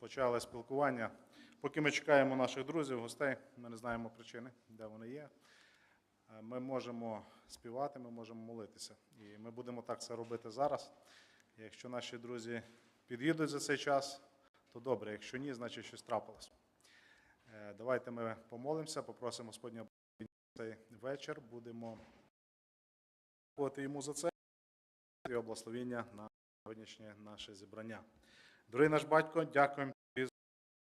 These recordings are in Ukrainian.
почали спілкування. Поки ми чекаємо наших друзів, гостей, ми не знаємо причини, де вони є. Е, Ми можемо співати, ми можемо молитися. І ми будемо так це робити зараз. Якщо наші друзі під'їдуть за цей час, то добре. Якщо ні, значить щось трапилось. Е, Давайте ми помолимося, попросимо Господнього цей вечір. Будемо дякувати йому за це і благословіння на сьогоднішнє наше зібрання. Дорогий наш батько, дякуємо тобі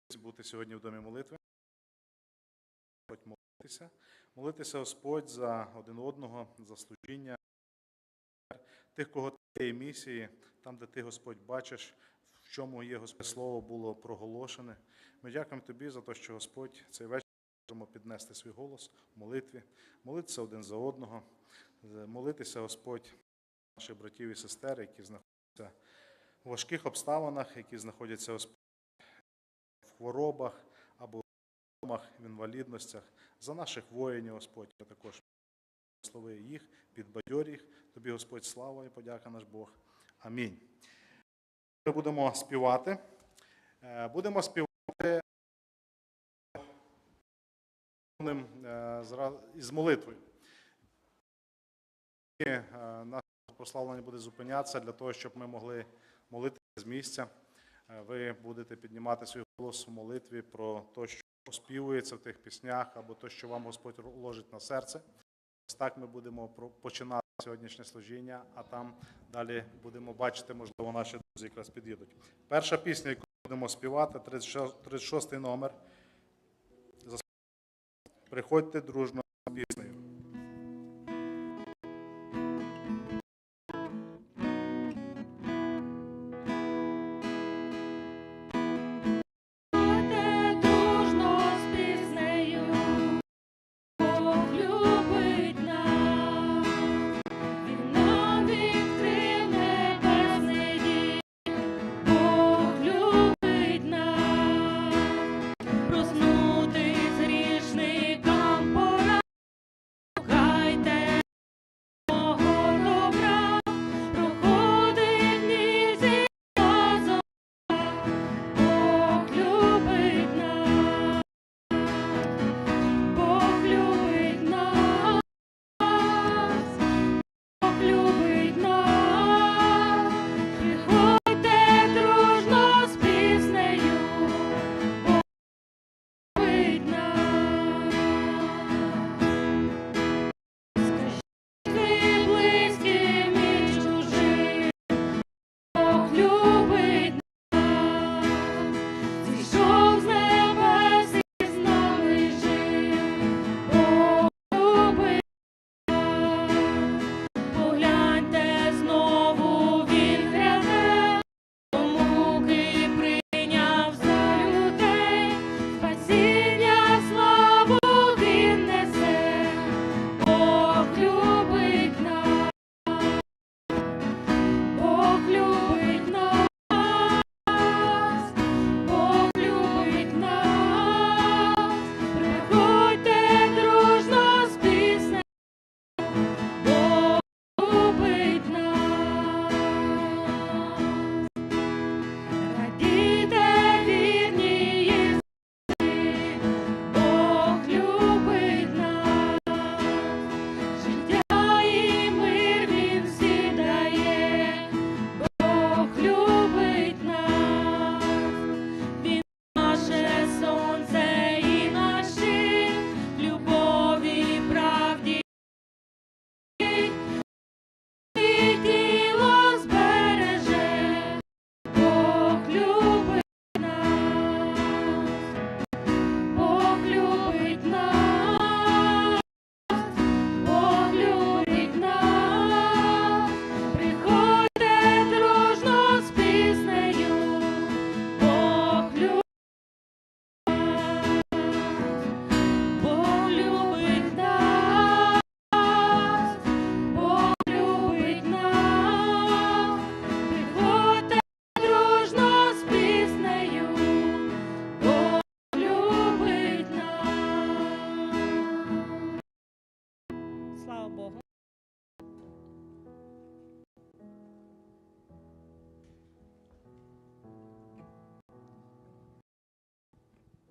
за бути сьогодні в домі молитви. Молитися, молитися, Господь, за один одного, за служіння тих, кого ти місії, там, де ти, Господь, бачиш, в чому є Господь слово було проголошене. Ми дякуємо тобі за те, що Господь цей вечір можемо піднести свій голос в молитві, молитися один за одного, молитися, Господь, наших братів і сестер, які знаходяться важких обставинах, які знаходяться Господь, в хворобах або в інвалідностях, за наших воїнів, Господь, а також благослови їх, підбадьорь їх. Тобі, Господь, слава і подяка наш Бог. Амінь. Ми будемо співати. Е, Будемо співати е, із молитвою. Е, Наше прославлення буде зупинятися для того, щоб ми могли молитися з місця. Е, Ви будете піднімати свій голос у молитві про те, що оспівується в тих піснях, або те, що вам Господь ложить на серце. Ось так ми будемо починати сьогоднішнє служіння, а там далі будемо бачити, можливо, наші друзі якраз під'їдуть. Перша пісня, яку будемо співати, 36 номер. Приходьте дружно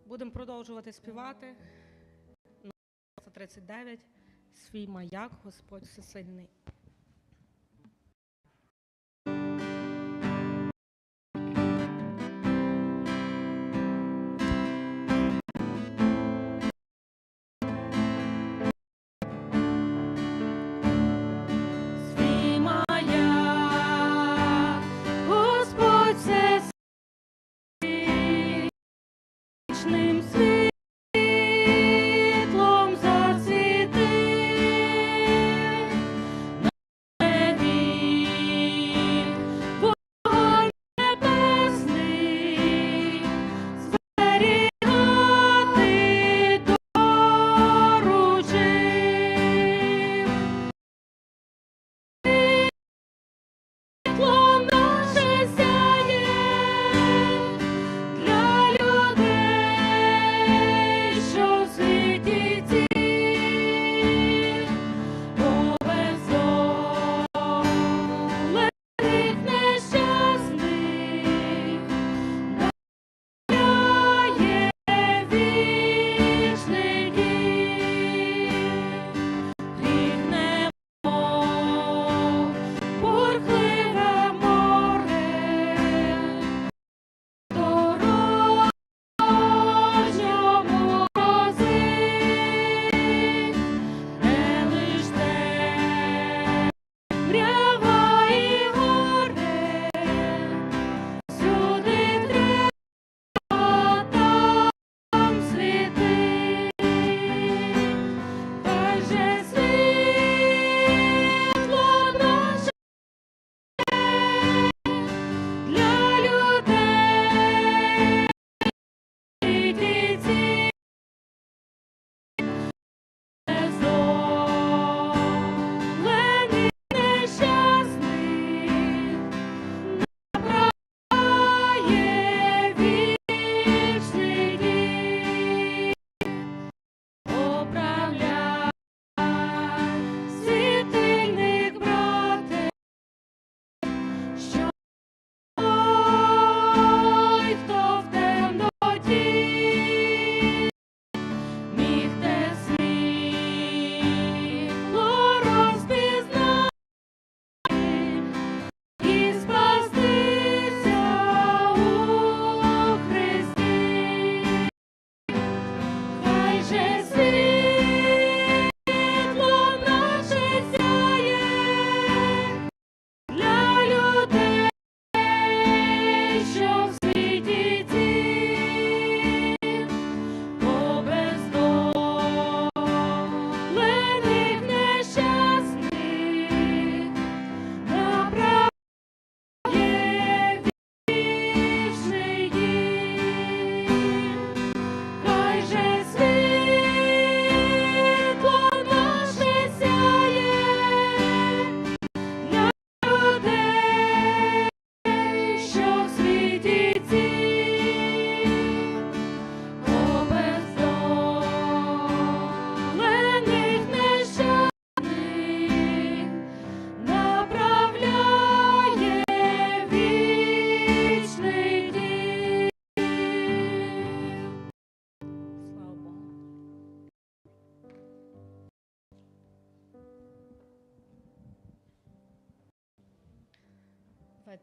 Будемо продовжувати співати. 139. Свій маяк, Господь всесильний.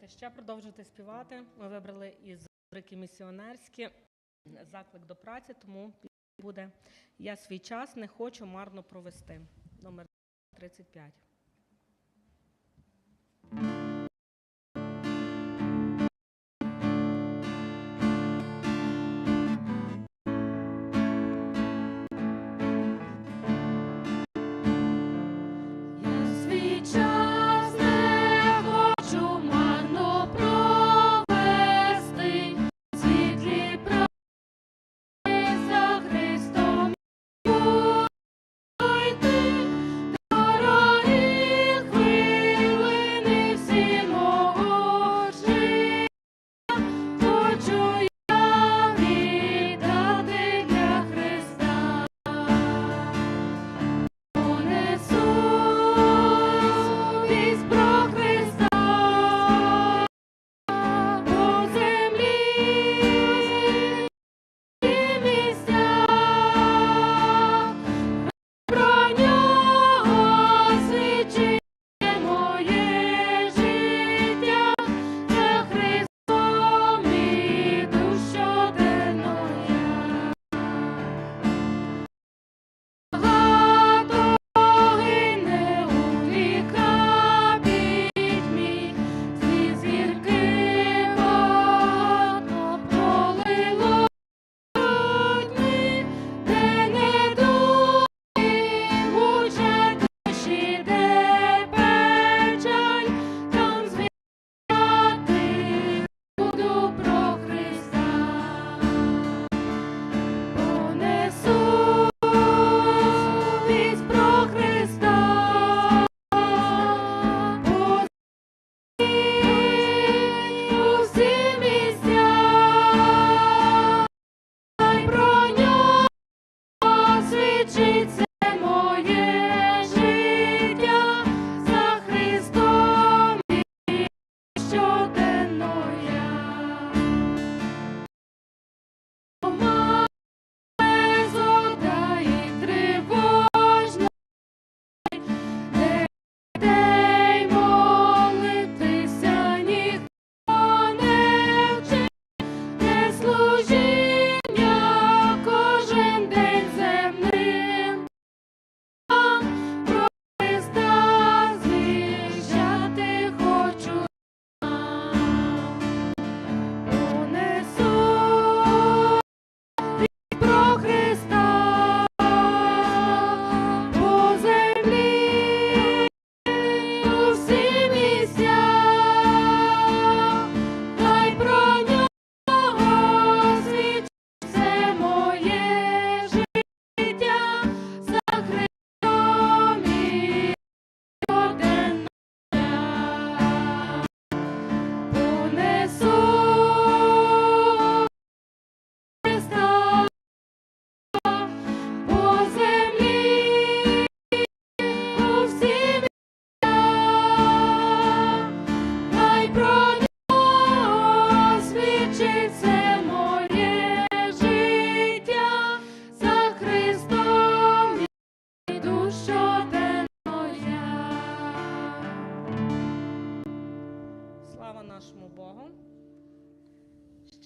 ще продовжити співати. Ми вибрали із рики місіонерські заклик до праці, тому буде я свій час не хочу марно провести. Номер 35.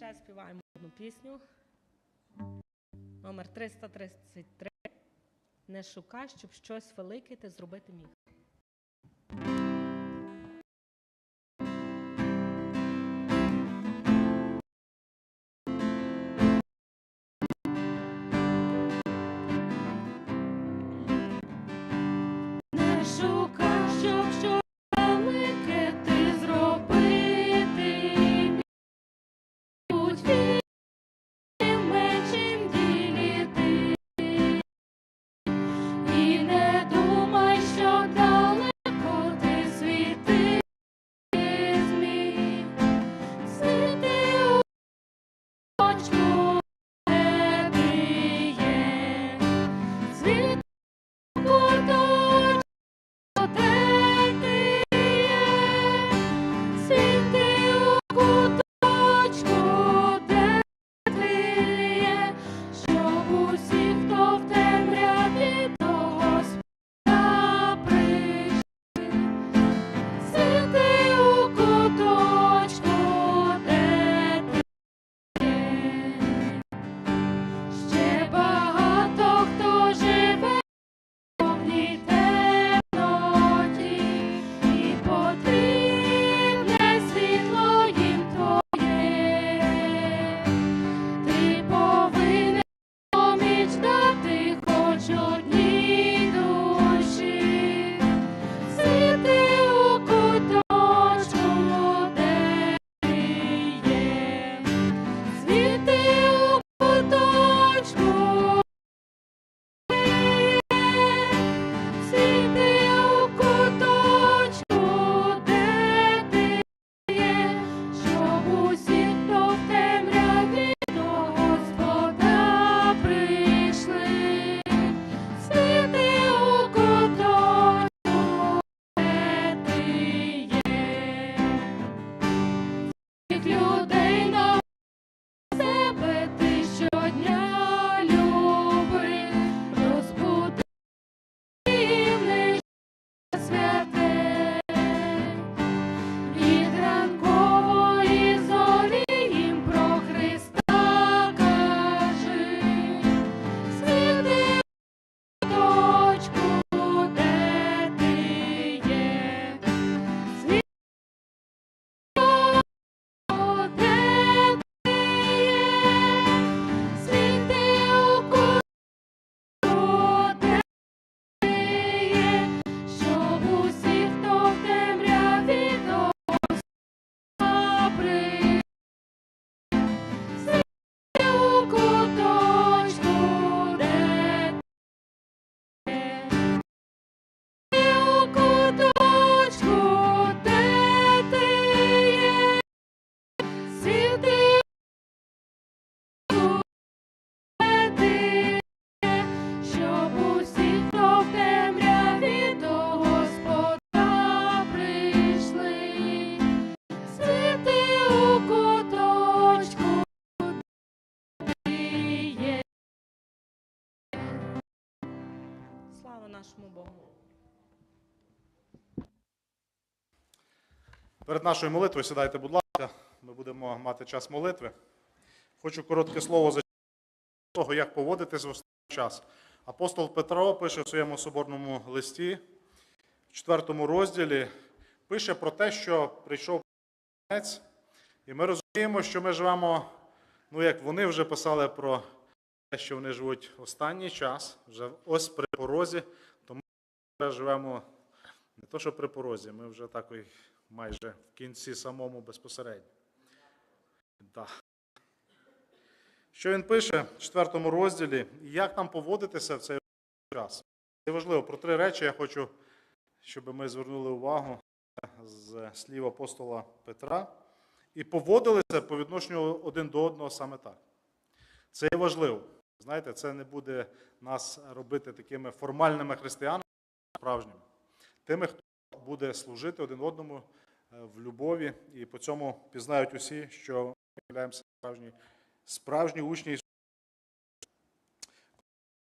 Ще співаємо одну пісню. Номер 333. Не шукай, щоб щось велике ти зробити міг. Перед нашою молитвою сідайте, будь ласка, ми будемо мати час молитви. Хочу коротке слово за того, як поводитись в останній час. Апостол Петро пише в своєму соборному листі, в четвертому розділі, пише про те, що прийшов кінець, і ми розуміємо, що ми живемо, ну як вони вже писали про те, що вони живуть останній час, вже ось при порозі, то ми вже живемо не то, що при порозі, ми вже так і майже в кінці самому безпосередньо. Да. Що він пише в четвертому розділі, і як нам поводитися в цей час? Це важливо. Про три речі я хочу, щоб ми звернули увагу з слів апостола Петра і поводилися по відношенню один до одного саме так. Це є важливо. Знаєте, це не буде нас робити такими формальними християнами, справжніми. Тими, хто буде служити один одному в любові, і по цьому пізнають усі, що ми являємося справжні, справжні учні Ісуса.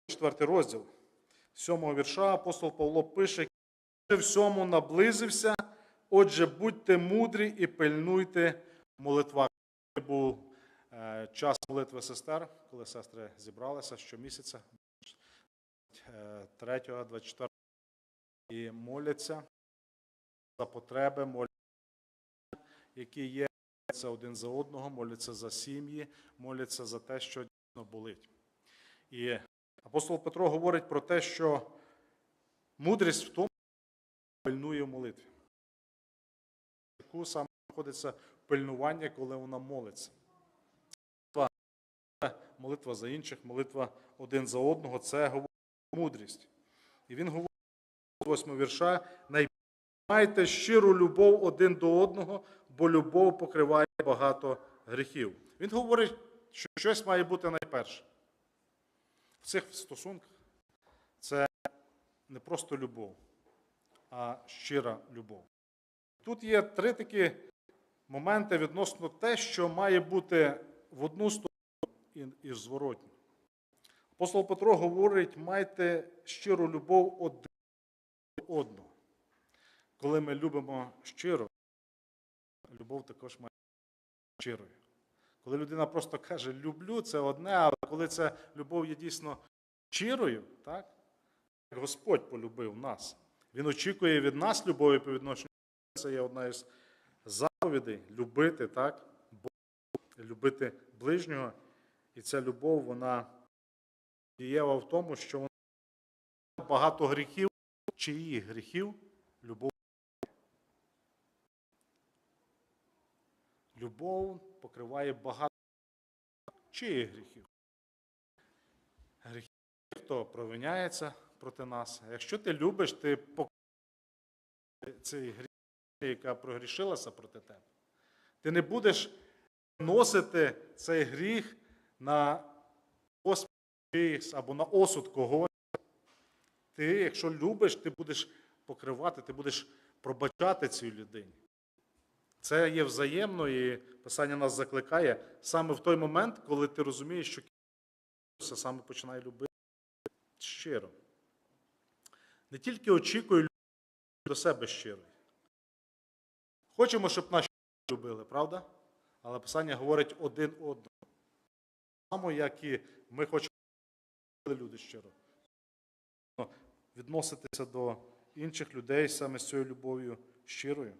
Четвертий розділ сьомого вірша апостол Павло пише: всьому наблизився, отже, будьте мудрі і пильнуйте молитва. Був е, час молитви сестер, коли сестри зібралися щомісяця, 3, 24 і моляться за потреби, моляться, які є, моляться один за одного, моляться за сім'ї, моляться за те, що дійсно болить. І апостол Петро говорить про те, що мудрість в тому, що пильнує в молитві. Яку саме знаходиться пильнування, коли вона молиться. Молитва, молитва за інших, молитва один за одного це говорить мудрість. І він говорить, 8 вірша, Майте щиру любов один до одного, бо любов покриває багато гріхів. Він говорить, що щось має бути найперше. В цих стосунках це не просто любов, а щира любов. Тут є три такі моменти відносно те, що має бути в одну сторону і, в зворотню. Апостол Петро говорить, майте щиру любов один до одного. Коли ми любимо щиро, любов також має бути щирою. Коли людина просто каже люблю, це одне, але коли ця любов є дійсно щирою, так? Господь полюбив нас. Він очікує від нас любові по відношенню. Це є одна із заповідей любити, так? Бога, любити ближнього. І ця любов, вона дієва в тому, що вона багато гріхів, чиїх гріхів любов. Любов покриває багато чиїх гріхів. Гріхів, хто провиняється проти нас. Якщо ти любиш, ти покриваєш цей гріх, яка прогрішилася проти тебе. Ти не будеш носити цей гріх на чиїхсь або на осуд когось. Ти, якщо любиш, ти будеш покривати, ти будеш пробачати цій людині. Це є взаємно, і Писання нас закликає саме в той момент, коли ти розумієш, що все саме починає любити щиро. Не тільки очікує до себе щиро. Хочемо, щоб нас любили, правда? Але Писання говорить один одному. Само, як і ми хочемо, люди щиро. Відноситися до інших людей саме з цією любов'ю щирою.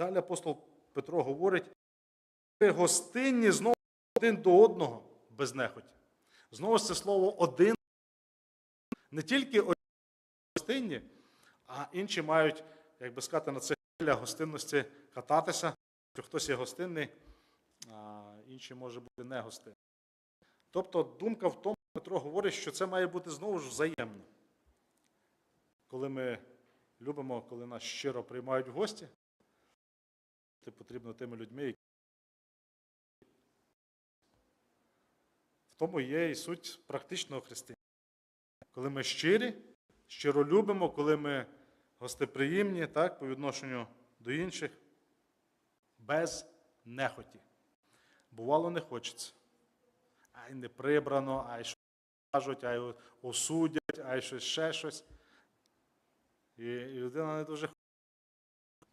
Далі апостол Петро говорить, ви гостинні знову один до одного без нехоті. Знову ж це слово один. Не тільки гостинні, а інші мають, як би сказати, на цих хвилях гостинності кататися. Що хтось є гостинний, а інші може бути не гостинний. Тобто думка в тому, Петро говорить, що це має бути знову ж взаємно. Коли ми любимо, коли нас щиро приймають в гості, потрібно тими людьми, які в тому є і суть практичного християнства. Коли ми щирі, щиро любимо, коли ми гостеприємні так, по відношенню до інших, без нехоті. Бувало, не хочеться. Ай не прибрано, ай що кажуть, ай осудять, ай щось ще щось. І людина не дуже хоче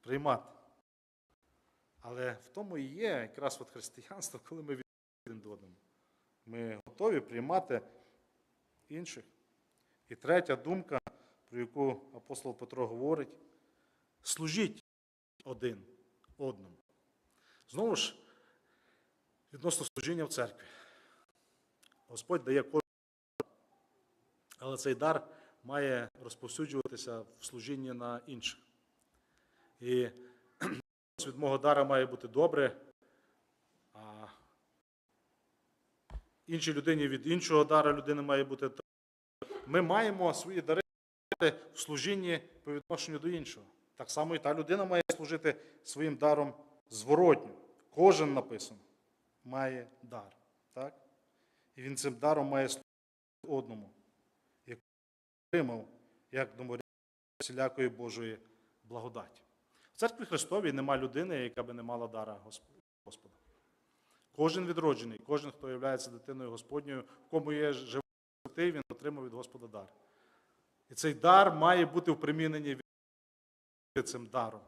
приймати. Але в тому і є якраз от християнство, коли ми один до одному. Ми готові приймати інших. І третя думка, про яку апостол Петро говорить, служіть один одному. Знову ж, відносно служіння в церкві. Господь дає кожен, але цей дар має розповсюджуватися в служінні на інших. Від мого дара має бути добре, а іншій людині від іншого дара людини має бути. Ми маємо свої дари в служінні по відношенню до іншого. Так само і та людина має служити своїм даром зворотньо. Кожен написано має дар. Так? І він цим даром має служити одному, який отримав як домовляється всілякої Божої благодаті. Церкві Христовій нема людини, яка би не мала дара Господа. Кожен відроджений, кожен, хто є дитиною Господньою, в кому є живий, він отримав від Господа дар. І цей дар має бути в приміненні цим даром.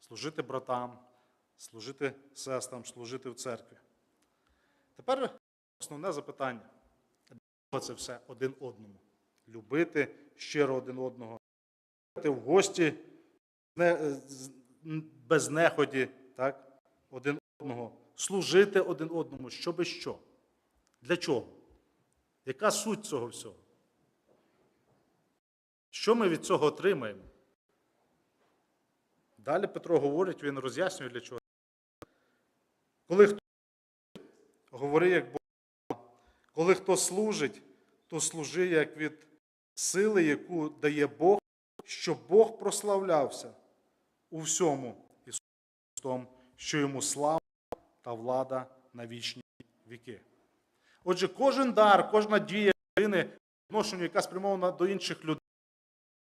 Служити братам, служити сестрам, служити в церкві. Тепер основне запитання. Це все один одному? Любити щиро один одного, в гості не- без неході, так? один одного, служити один одному, щоби що? Для чого? Яка суть цього всього? Що ми від цього отримаємо? Далі Петро говорить, він роз'яснює для чого. Коли хто говори як Бог, коли хто служить, то служи як від сили, яку дає Бог, щоб Бог прославлявся у всьому Ісусом Христом, що йому слава та влада на вічні віки. Отже, кожен дар, кожна дія людини, відношенню, яка спрямована до інших людей,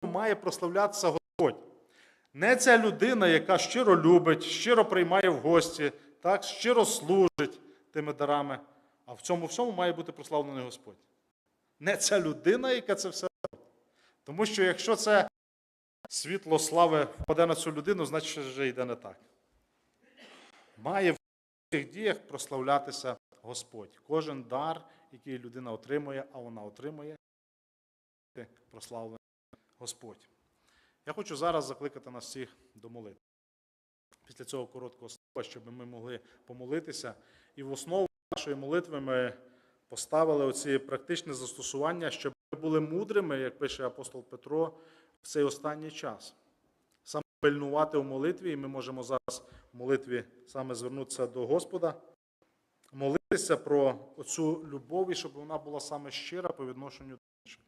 має прославлятися Господь. Не ця людина, яка щиро любить, щиро приймає в гості, так, щиро служить тими дарами, а в цьому всьому має бути прославлений Господь. Не ця людина, яка це все робить. Тому що якщо це світло слави впаде на цю людину, значить вже йде не так. Має в цих діях прославлятися Господь. Кожен дар, який людина отримує, а вона отримує, прославлений Господь. Я хочу зараз закликати нас всіх до молитви. Після цього короткого слова, щоб ми могли помолитися. І в основу нашої молитви ми поставили оці практичні застосування, щоб були мудрими, як пише апостол Петро, в цей останній час. Саме пильнувати у молитві, і ми можемо зараз в молитві саме звернутися до Господа, молитися про оцю любов, і щоб вона була саме щира по відношенню до інших.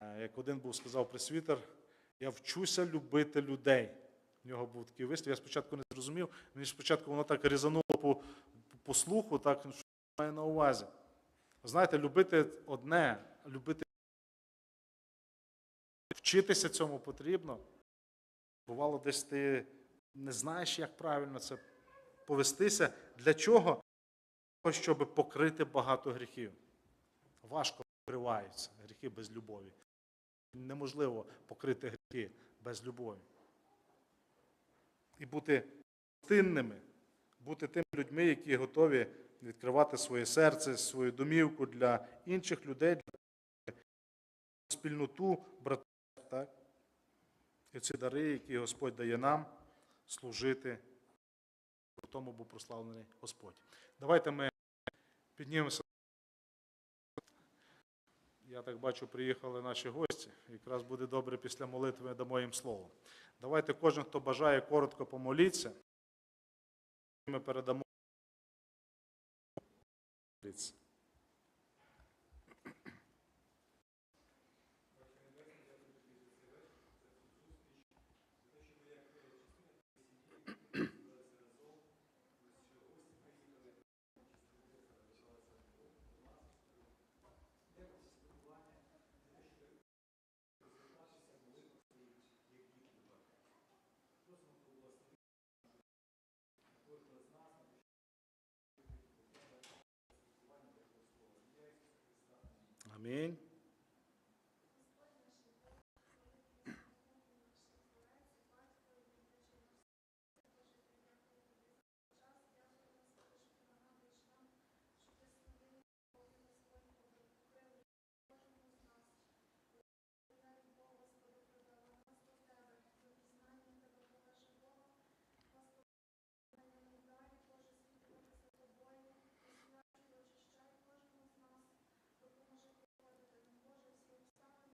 Е, Як один був сказав пресвітер, я вчуся любити людей. В нього був такий вислів. Я спочатку не зрозумів, мені спочатку воно так різануло по, по слуху, так що має на увазі. Знаєте, любити одне, любити вчитися цьому потрібно. Бувало, десь ти не знаєш, як правильно це повестися. Для чого? Щоб покрити багато гріхів. Важко покриваються гріхи без любові. Неможливо покрити гріхи без любові. І бути гостинними, бути тими людьми, які готові відкривати своє серце, свою домівку для інших людей, для спільноту братів. Так? І ці дари, які Господь дає нам, служити, в тому був прославлений Господь. Давайте ми піднімемося. Я так бачу, приїхали наші гості. Якраз буде добре після молитви дамо їм слово. Давайте кожен, хто бажає, коротко помоліться. Ми передамо. Молитися. Амінь.